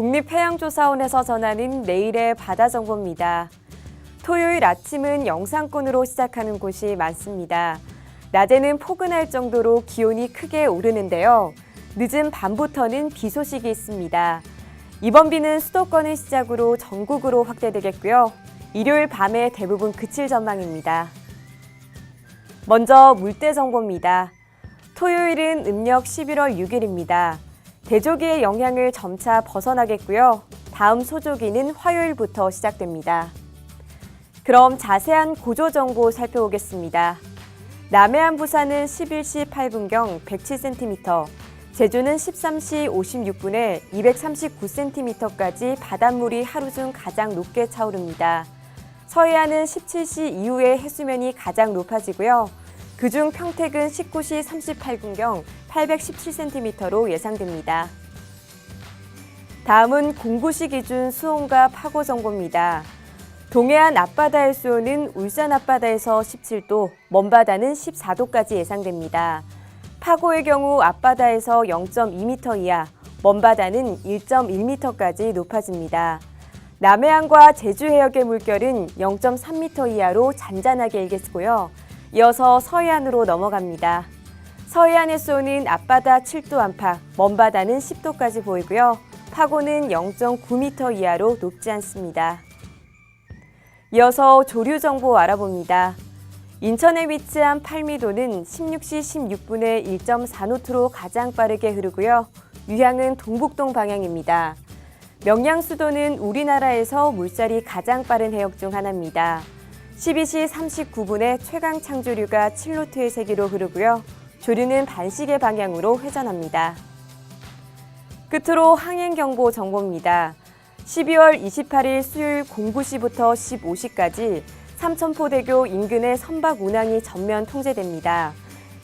국립해양조사원에서 전하는 내일의 바다 정보입니다. 토요일 아침은 영상권으로 시작하는 곳이 많습니다. 낮에는 포근할 정도로 기온이 크게 오르는데요. 늦은 밤부터는 비 소식이 있습니다. 이번 비는 수도권을 시작으로 전국으로 확대되겠고요. 일요일 밤에 대부분 그칠 전망입니다. 먼저 물때 정보입니다. 토요일은 음력 11월 6일입니다. 대조기의 영향을 점차 벗어나겠고요. 다음 소조기는 화요일부터 시작됩니다. 그럼 자세한 구조 정보 살펴보겠습니다. 남해안 부산은 11시 8분경 107cm, 제주는 13시 56분에 239cm까지 바닷물이 하루 중 가장 높게 차오릅니다. 서해안은 17시 이후에 해수면이 가장 높아지고요. 그중 평택은 19시 38분경 817cm로 예상됩니다. 다음은 공구시 기준 수온과 파고 정보입니다. 동해안 앞바다의 수온은 울산 앞바다에서 17도, 먼바다는 14도까지 예상됩니다. 파고의 경우 앞바다에서 0.2m 이하, 먼바다는 1.1m까지 높아집니다. 남해안과 제주 해역의 물결은 0.3m 이하로 잔잔하게 일겠고요. 이어서 서해안으로 넘어갑니다. 서해안의 수온은 앞바다 7도 안팎, 먼바다는 10도까지 보이고요. 파고는 0.9m 이하로 높지 않습니다. 이어서 조류 정보 알아봅니다. 인천에 위치한 팔미도는 16시 16분에 1.4노트로 가장 빠르게 흐르고요. 유향은 동북동 방향입니다. 명량수도는 우리나라에서 물살이 가장 빠른 해역 중 하나입니다. 12시 39분에 최강 창조류가 7노트의 세기로 흐르고요. 조류는 반시계 방향으로 회전합니다. 끝으로 항행경보 정보입니다. 12월 28일 수요일 09시부터 15시까지 삼천포대교 인근의 선박 운항이 전면 통제됩니다.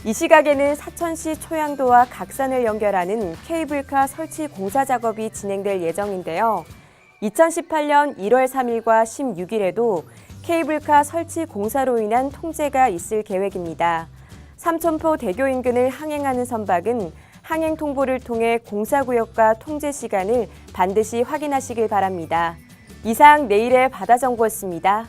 이 시각에는 사천시 초양도와 각산을 연결하는 케이블카 설치 공사 작업이 진행될 예정인데요. 2018년 1월 3일과 16일에도 케이블카 설치 공사로 인한 통제가 있을 계획입니다. 삼천포 대교 인근을 항행하는 선박은 항행 통보를 통해 공사구역과 통제 시간을 반드시 확인하시길 바랍니다. 이상 내일의 바다 정보였습니다.